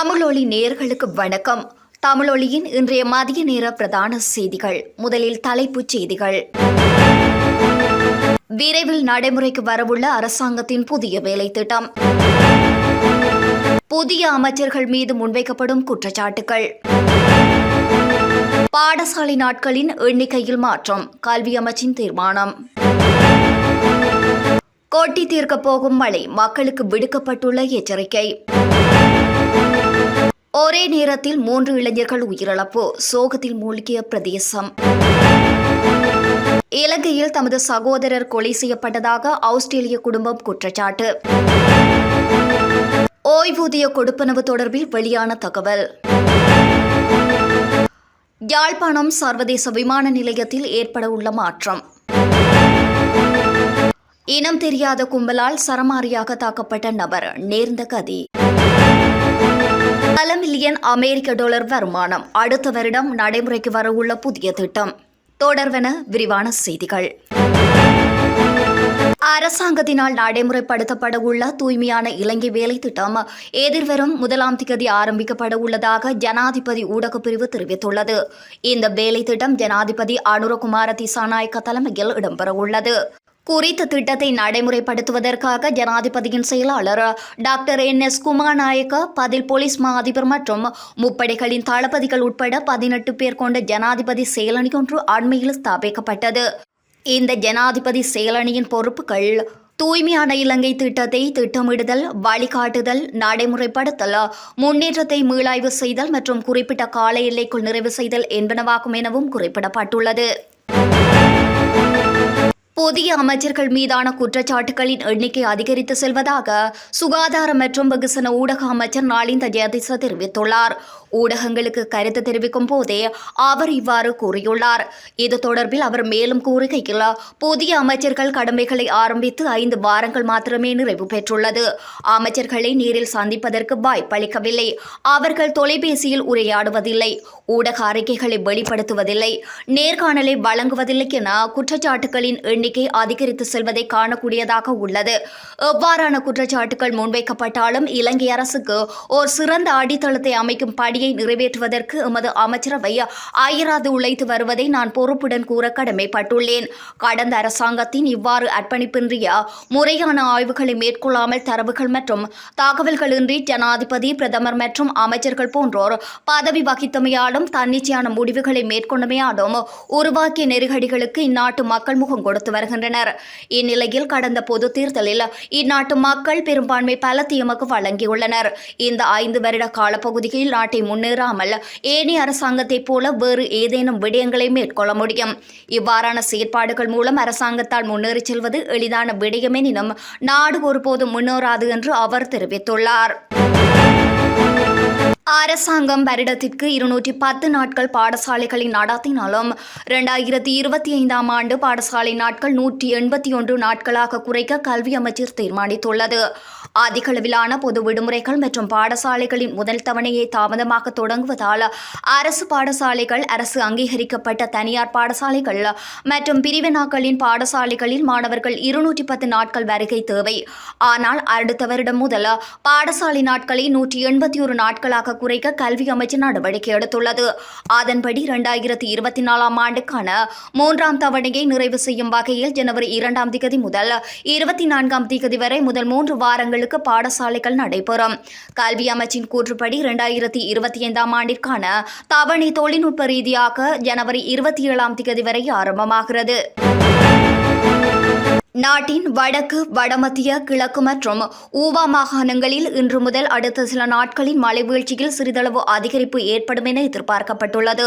தமிழொலி நேயர்களுக்கு வணக்கம். தமிழொலியின் இன்றைய மதிய நேர பிரதான செய்திகள். முதலில் தலைப்புச் செய்திகள். விரைவில் நடைமுறைக்கு வரவுள்ள அரசாங்கத்தின் புதிய வேலை திட்டம் புதிய அமைச்சர்கள் மீது முன்வைக்கப்படும் குற்றச்சாட்டுகள் பாடசாலை நாட்களின் எண்ணிக்கையில் மாற்றம். கல்வி அமைச்சின் தீர்மானம். கொட்டி தீர்க்கப் போகும் மழை மக்களுக்கு விடுக்கப்பட்டுள்ள எச்சரிக்கை. ஒரே நேரத்தில் மூன்று இளைஞர்கள் உயிரிழப்பு. சோகத்தில் மூழ்கிய பிரதேசம். இலங்கையில் தமது சகோதரர் கொலை செய்யப்பட்டதாக ஆஸ்திரேலிய குடும்பம் குற்றச்சாட்டு. ஓய்வூதிய கொடுப்பனவு தொடர்பில் வெளியான தகவல். யாழ்ப்பாணம் சர்வதேச விமான நிலையத்தில் ஏற்பட உள்ள மாற்றம். இனம் தெரியாத கும்பலால் சரமாரியாக தாக்கப்பட்ட நபர் நேர்ந்த கதி. பல மில்லியன் அமெரிக்க டாலர் வருமானம் அடுத்த வருடம் நடைமுறைக்கு வரவுள்ள புதிய திட்டம். தொடர்வென விரிவான செய்திகள். அரசாங்கத்தினால் நடைமுறைப்படுத்தப்பட உள்ள தூய்மையான இலங்கை வேலை திட்டம் எதிர்வரும் முதலாம் திகதி ஆரம்பிக்கப்பட உள்ளதாக ஜனாதிபதி ஊடகப்பிரிவு தெரிவித்துள்ளது. இந்த வேலை திட்டம் ஜனாதிபதி அனுரகுமார திசாநாயக்க தலைமையில் இடம்பெறவுள்ளது. குறித்த திட்டத்தை நடைமுறைப்படுத்துவதற்காக ஜனாதிபதியின் செயலாளர் டாக்டர் என் எஸ் குமாநாயக்க பதில் போலீஸ் மா அதிபர் மற்றும் முப்படைகளின் தளபதிகள் உட்பட பதினெட்டு பேர் கொண்ட ஜனாதிபதி செயலணி ஒன்று அண்மையில் ஸ்தாபிக்கப்பட்டது. இந்த ஜனாதிபதி செயலணியின் பொறுப்புகள் தூய்மையான இலங்கை திட்டத்தை திட்டமிடுதல் வழிகாட்டுதல் நடைமுறைப்படுத்தல் முன்னேற்றத்தை மீளாய்வு செய்தல் மற்றும் குறிப்பிட்ட கால எல்லைக்குள் நிறைவு செய்தல் என்பனவாகும் எனவும் குறிப்பிடப்பட்டுள்ளது. புதிய அமைச்சர்கள் மீதான குற்றச்சாட்டுகளின் எண்ணிக்கை அதிகரித்து செல்வதாக சுகாதார மற்றும் வெகுசன ஊடக அமைச்சர் நாளிந்த ஜெயதிச தெரிவித்துள்ளார். ஊடகங்களுக்கு கருத்து தெரிவிக்கும் போதே அவர் இவ்வாறு கூறியுள்ளார். இது தொடர்பில் அவர் மேலும் கூறுகையில் புதிய அமைச்சர்கள் கடமைகளை ஆரம்பித்து ஐந்து வாரங்கள் மாத்திரமே நிறைவு பெற்றுள்ளது. அமைச்சர்களை நேரில் சந்திப்பதற்கு வாய்ப்பளிக்கவில்லை அவர்கள் தொலைபேசியில் உரையாடுவதில்லை ஊடக அறிக்கைகளை வெளிப்படுத்துவதில்லை நேர்காணலை வழங்குவதில்லை என குற்றச்சாட்டுகளின் எண்ணிக்கை அதிகரித்து செல்வதை காணக்கூடியதாக உள்ளது. எவ்வாறான குற்றச்சாட்டுகள் முன்வைக்கப்பட்டாலும் இலங்கை அரசுக்கு ஓர் சிறந்த அடித்தளத்தை அமைக்கும் படி பணியை நிறைவேற்றுவதற்கு எமது அமைச்சரவை அயராது உழைத்து வருவதை நான் பொறுப்புடன் கூற கடமைப்பட்டுள்ளேன். கடந்த அரசாங்கத்தின் இவ்வாறு அர்ப்பணிப்பின்றிய முறையான ஆய்வுகளை மேற்கொள்ளாமல் தரவுகள் மற்றும் தகவல்களின்றி ஜனாதிபதி பிரதமர் மற்றும் அமைச்சர்கள் போன்றோர் பதவி வகித்தமையாலும் தன்னிச்சையான முடிவுகளை மேற்கொண்டமையாலும் உருவாக்கிய நெருக்கடிகளுக்கு இந்நாட்டு மக்கள் முகம் கொடுத்து வருகின்றனர். இந்நிலையில் கடந்த பொது தேர்தலில் இந்நாட்டு மக்கள் பெரும்பான்மை பலத்தை எமக்கு வழங்கியுள்ளனர். இந்த ஐந்து வருட காலப்பகுதியில் நாட்டை முன்னேறாமல் ஏனைய அரசாங்கத்தைப் போல வேறு ஏதேனும் விடயங்களை மேற்கொள்ள முடியும். இவ்வாறான செயற்பாடுகள் மூலம் அரசாங்கத்தால் முன்னேறிச் செல்வது எளிதான விடயமெனினும் நாடு ஒருபோதும் முன்னேறாது என்று அவர் தெரிவித்துள்ளார். அரசாங்கம் வருடத்திற்கு இருநூற்றி பத்து நாட்கள் பாடசாலைகளை நடத்தினாலும் இரண்டாயிரத்தி இருபத்தி ஐந்தாம் ஆண்டு பாடசாலை நாட்கள் நூற்றி எண்பத்தி ஒன்று நாட்களாக குறைக்க கல்வி அமைச்சர் தீர்மானித்துள்ளது. அதிகளவிலான பொது விடுமுறைகள் மற்றும் பாடசாலைகளின் முதல் தவணையை தாமதமாக தொடங்குவதால் அரசு பாடசாலைகள் அரசு அங்கீகரிக்கப்பட்ட தனியார் பாடசாலைகள் மற்றும் பிரிவினாக்களின் பாடசாலைகளில் மாணவர்கள் இருநூற்றி பத்து நாட்கள் வருகை தேவை. ஆனால் அடுத்த வருடம் முதல் பாடசாலை நாட்களை நூற்றி எண்பத்தி ஒரு நாட்களாக குறைக்க கல்வி அமைச்சு நடவடிக்கை எடுத்துள்ளது. அதன்படி இரண்டாயிரத்தி இருபத்தி நாலாம் ஆண்டுக்கான மூன்றாம் தவணையை நிறைவு செய்யும் வகையில் ஜனவரி இரண்டாம் திகதி முதல் இருபத்தி நான்காம் திகதி வரை முதல் மூன்று வாரங்களுக்கு பாடசாலைகள் நடைபெறும். கல்வி அமைச்சின் கூற்றுப்படி இரண்டாயிரத்தி இருபத்தி ஐந்தாம் ஆண்டிற்கான தவணை தொழில்நுட்ப ரீதியாக ஜனவரி இருபத்தி ஏழாம் திகதி வரை ஆரம்பமாகிறது. நாட்டின் வடக்கு வடமத்திய கிழக்கு மற்றும் ஊவா மாகாணங்களில் இன்று முதல் அடுத்த சில நாட்களில் மழை வீழ்ச்சியில் சிறிதளவு அதிகரிப்பு ஏற்படும் என எதிர்பார்க்கப்பட்டுள்ளது.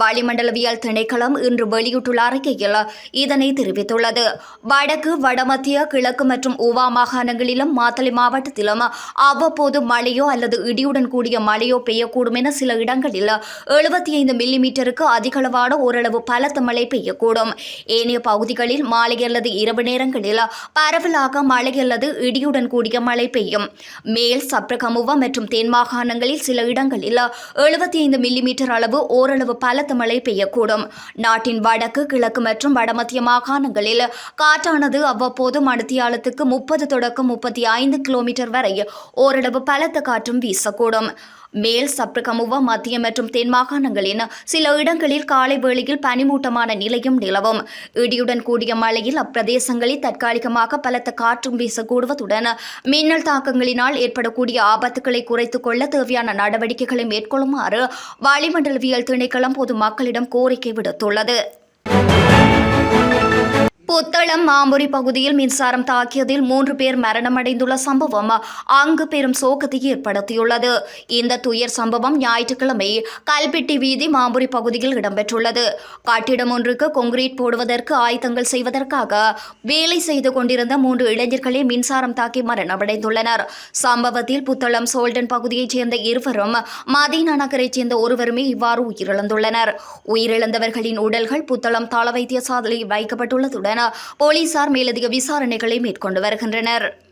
வளிமண்டலவியல் திணைக்களம் இன்று வெளியிட்டுள்ள அறிக்கையில் இதனை தெரிவித்துள்ளது. வடக்கு வடமத்திய கிழக்கு மற்றும் ஊவா மாகாணங்களிலும் மாத்தளை மாவட்டத்திலும் அவ்வப்போது மழையோ அல்லது இடியுடன் கூடிய மழையோ பெய்யக்கூடும் என சில இடங்களில் எழுபத்தி ஐந்து மில்லிமீட்டருக்கு அதிகளவான ஓரளவு பலத்த மழை பெய்யக்கூடும். ஏனைய பகுதிகளில் மாலை அல்லது இரவு நேரங்களில் பரவலாக மழை அல்லது இடியுடன் கூடிய மழை பெய்யும். மேல் சப்ரகமுவா மற்றும் தென் மாகாணங்களில் சில இடங்களில் எழுபத்தி ஐந்து மில்லிமீட்டர் அளவு ஓரளவு பல பலத்த மழை பெய்யக்கூடும். நாட்டின் வடக்கு கிழக்கு மற்றும் வடமத்திய மாகாணங்களில் காற்றானது அவ்வப்போது மணித்தியாலத்துக்கு முப்பது தொடக்கம் முப்பத்தி ஐந்து கிலோமீட்டர் வரை ஓரளவு பலத்த காற்றும் வீசக்கூடும். மேல் சப்ரகமுவ மத்திய மற்றும் தென் மாகாணங்களின் சில இடங்களில் காலை வேளையில் பனிமூட்டமான நிலையும் நிலவும். இடியுடன் கூடிய மழையில் அப்பிரதேசங்களில் தற்காலிகமாக பலத்த காற்றும் வீசக்கூடுவதுடன் மின்னல் தாக்கங்களினால் ஏற்படக்கூடிய ஆபத்துக்களை குறைத்துக் கொள்ள தேவையான நடவடிக்கைகளை மேற்கொள்ளுமாறு வளிமண்டலவியல் திணைக்களம் பொதுமக்களிடம் கோரிக்கை விடுத்துள்ளது. புத்தளம் மாம்புரி பகுதியில் மின்சாரம் தாக்கியதில் மூன்று பேர் மரணமடைந்துள்ள சம்பவம் அங்கு பெரும் சோகத்தை ஏற்படுத்தியுள்ளது. இந்த துயர் சம்பவம் ஞாயிற்றுக்கிழமை கல்பிட்டி வீதி மாம்புரி பகுதியில் இடம்பெற்றுள்ளது. கட்டிடம் ஒன்றுக்கு கொங்கிரீட் போடுவதற்கு ஆயத்தங்கள் செய்வதற்காக வேலை செய்து கொண்டிருந்த மூன்று இளைஞர்களே மின்சாரம் தாக்கி மரணமடைந்துள்ளனர். சம்பவத்தில் புத்தளம் சோல்டன் பகுதியைச் சேர்ந்த இருவரும் மதீனா நகரைச் சேர்ந்த ஒருவருமே இவ்வாறு உயிரிழந்துள்ளனர். உயிரிழந்தவர்களின் உடல்கள் புத்தளம் தள வைத்தியசாலையில் வைக்கப்பட்டுள்ளதுடன் போலீசார் மேலதிக விசாரணைகளை மேற்கொண்டு வருகின்றனர்.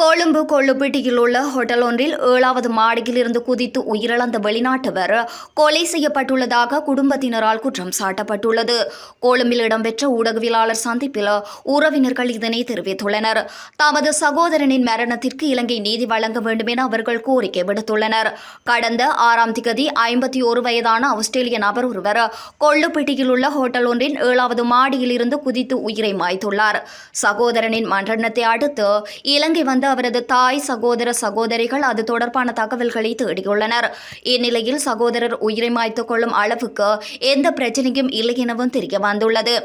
கொழும்பு கொள்ளுப்பட்டியில் உள்ள ஹோட்டல் ஒன்றில் ஏழாவது மாடியில் இருந்து குதித்து உயிரிழந்த வெளிநாட்டவர் கொலை செய்யப்பட்டுள்ளதாக குடும்பத்தினரால் குற்றம் சாட்டப்பட்டுள்ளது. கொழும்பில் இடம்பெற்ற ஊடகவியலாளர் சந்திப்பில் உறவினர்கள் இதனை தெரிவித்துள்ளனர். தமது சகோதரனின் மரணத்திற்கு இலங்கை நீதி வழங்க வேண்டும் என அவர்கள் கோரிக்கை விடுத்துள்ளனர். கடந்த ஆறாம் திகதி ஐம்பத்தி ஒரு வயதான ஆஸ்திரேலிய நபர் ஒருவர் கொள்ளுப்பட்டியில் உள்ள ஹோட்டல் ஒன்றின் ஏழாவது மாடியில் இருந்து குதித்து உயிரை மாய்த்துள்ளார். சகோதரனின் மரணத்தை அடுத்து இலங்கை வந்த அவரது தாய் சகோதர சகோதரிகள் அது தொடர்பான தகவல்களை தேடியுள்ளனர். இந்நிலையில் சகோதரர் உயிரை மாய்த்துக் கொள்ளும் அளவுக்கு எந்த பிரச்சனையும் இல்லை எனவும் தெரிய வந்துள்ளது.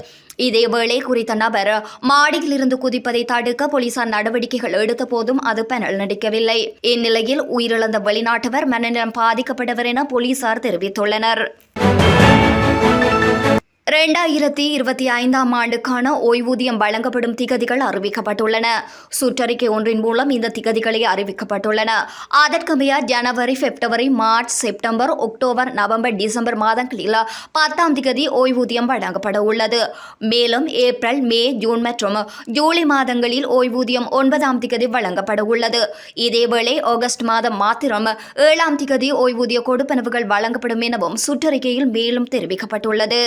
இதேவேளை குறித்த நபர் மாடியில் இருந்து குதிப்பதை தடுக்க போலீசார் நடவடிக்கைகள் எடுத்த போதும் அது பெனல் நடிக்கவில்லை. இந்நிலையில் உயிரிழந்த வெளிநாட்டவர் மனநலம் பாதிக்கப்பட்டவர் என போலீசார் தெரிவித்துள்ளனர். இரண்டாயிரத்தி இருபத்தி ஐந்தாம் ஆண்டுக்கான ஓய்வூதியம் வழங்கப்படும் திகதிகள் அறிவிக்கப்பட்டுள்ளன. சுற்றறிக்கை ஒன்றின் மூலம் இந்த திகதிகளே அறிவிக்கப்பட்டுள்ளன. அதற்கமைய ஜனவரி பிப்ரவரி March September October November December மாதங்களில் பத்தாம் திகதி ஓய்வூதியம் வழங்கப்பட உள்ளது. மேலும் ஏப்ரல் மே ஜூன் மற்றும் ஜூலை மாதங்களில் ஓய்வூதியம் ஒன்பதாம் திகதி வழங்கப்பட உள்ளது. இதேவேளை ஆகஸ்ட் மாதம் மாத்திரம் ஏழாம் திகதி ஓய்வூதிய கொடுப்பனவுகள் வழங்கப்படும் எனவும் சுற்றறிக்கையில் மேலும் தெரிவிக்கப்பட்டுள்ளது.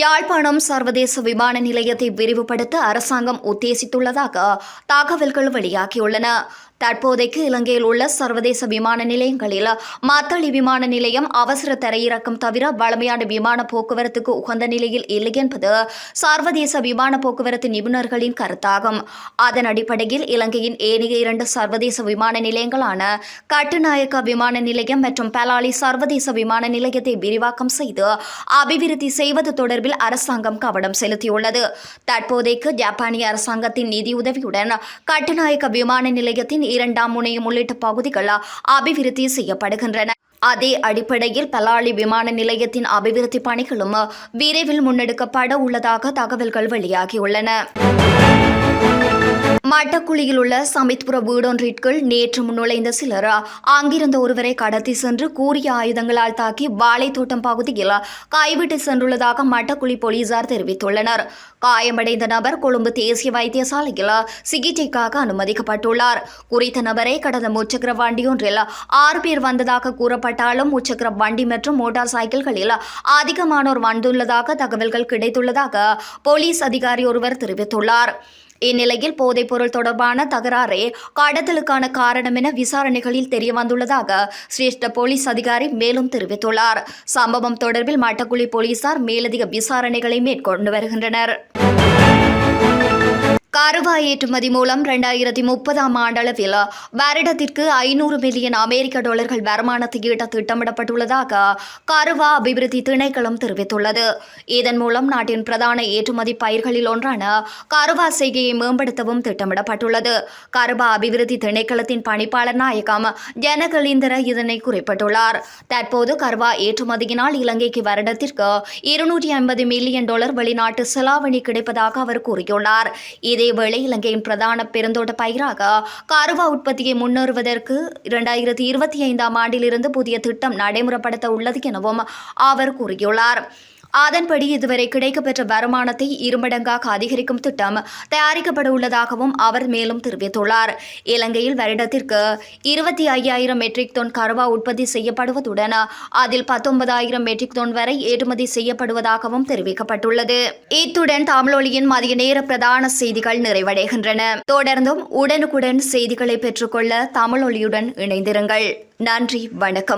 யாழ்ப்பாணம் சர்வதேச விமான நிலையத்தை விரிவுபடுத்த அரசாங்கம் உத்தேசித்துள்ளதாக தகவல்கள் வெளியாகியுள்ளன. தற்போதைக்கு இலங்கையில் உள்ள சர்வதேச விமான நிலையங்களில் மத்தளி விமான நிலையம் அவசர தரையிறக்கம் தவிர வளமையான விமான போக்குவரத்துக்கு உகந்த நிலையில் இல்லை என்பது சர்வதேச விமான போக்குவரத்து நிபுணர்களின் கருத்தாகும். அதன் அடிப்படையில் இலங்கையின் ஏனைய இரண்டு சர்வதேச விமான நிலையங்களான கட்டுநாயக்க விமான நிலையம் மற்றும் பலாலி சர்வதேச விமான நிலையத்தை விரிவாக்கம் செய்து அபிவிருத்தி செய்வது தொடர்பில் அரசாங்கம் கவனம் செலுத்தியுள்ளது. தற்போதைக்கு ஜப்பானிய அரசாங்கத்தின் நிதியுதவியுடன் கட்டுநாயக்க விமான நிலையத்தின் இரண்டாம் முனையம் உள்ளிட்ட பகுதிகள் அபிவிருத்தி செய்யப்படுகின்றன. அதே அடிப்படையில் பலாலி விமான நிலையத்தின் அபிவிருத்தி பணிகளும் விரைவில் முன்னெடுக்கப்பட உள்ளதாக தகவல்கள் வெளியாகியுள்ளன. மட்டக்குழியில் உள்ள சமித்புர வீடொன்றிற்குள் நேற்று முன்னுழைந்த சிலர் அங்கிருந்த ஒருவரை கடத்தி சென்று கூறிய ஆயுதங்களால் தாக்கி வாழைத்தோட்டம் பகுதியில் கைவிட்டு சென்றுள்ளதாக மட்டக்குழி போலீசார் தெரிவித்துள்ளனர். காயமடைந்த நபர் கொழும்பு தேசிய வைத்தியசாலையில் சிகிச்சைக்காக அனுமதிக்கப்பட்டுள்ளார். குறித்த நபரை கடந்த முச்சக்கர வண்டியொன்றில் ஆறு பேர் வந்ததாக கூறப்பட்டாலும் முச்சக்கர வண்டி மற்றும் மோட்டார் சைக்கிள்களில் அதிகமானோர் வந்துள்ளதாக தகவல்கள் கிடைத்துள்ளதாக போலீஸ் அதிகாரி ஒருவர் தெரிவித்துள்ளார். இந்நிலையில் போதைப்பொருள் தொடர்பான தகராறே கடத்தலுக்கான காரணம் என விசாரணைகளில் தெரியவந்துள்ளதாக சிரேஷ்ட போலீஸ் அதிகாரி மேலும் தெரிவித்துள்ளார். சம்பவம் தொடர்பில் மட்டக்குழி போலீசார் மேலதிக விசாரணைகளை மேற்கொண்டு வருகின்றனர். கருவாய் ஏற்றுமதி மூலம் இரண்டாயிரத்தி முப்பதாம் ஆண்டளவில் வருடத்திற்கு ஐநூறு மில்லியன் அமெரிக்க டாலர்கள் வருமானத்தை ஈட்ட திட்டமிடப்பட்டுள்ளதாக கருவா அபிவிருத்தி திணைக்களம் தெரிவித்துள்ளது. இதன் மூலம் நாட்டின் பிரதான ஏற்றுமதி பயிர்களில் ஒன்றான கருவா செய்கையை மேம்படுத்தவும் திட்டமிடப்பட்டுள்ளது. கருவா அபிவிருத்தி திணைக்களத்தின் பணிப்பாளர் நாயகம் ஜனகலீந்தர இதனை குறிப்பிட்டுள்ளார். தற்போது கருவா ஏற்றுமதியினால் இலங்கைக்கு வருடத்திற்கு இருநூற்றி ஐம்பது மில்லியன் டாலர் வெளிநாட்டு செலாவணி கிடைப்பதாக அவர் கூறியுள்ளார். இதேவேளை இலங்கையின் பிரதான பெருந்தோட்ட பயிராக கருவா உற்பத்தியை முன்னேறுவதற்கு இரண்டாயிரத்தி இருபத்தி ஐந்தாம் ஆண்டிலிருந்து புதிய திட்டம் நடைமுறைப்படுத்த உள்ளது எனவும் அவர் கூறியுள்ளார். அதன்படி இதுவரை கிடைக்கப்பெற்ற வருமானத்தை இருமடங்காக அதிகரிக்கும் திட்டம் தயாரிக்கப்பட உள்ளதாகவும் அவர் மேலும் தெரிவித்துள்ளார். இலங்கையில் வருடத்திற்கு இருபத்தி ஐயாயிரம் மெட்ரிக் டன் கருவா உற்பத்தி செய்யப்படுவதுடன் அதில் பத்தொன்பதாயிரம் மெட்ரிக் டன் வரை ஏற்றுமதி செய்யப்படுவதாகவும் தெரிவிக்கப்பட்டுள்ளது. இத்துடன் தமிழொலியின் மதிய நேர பிரதான செய்திகள் நிறைவடைகின்றன. தொடர்ந்தும் உடனுக்குடன் செய்திகளை பெற்றுக்கொள்ள தமிழொலியுடன் இணைந்திருங்கள். நன்றி வணக்கம்.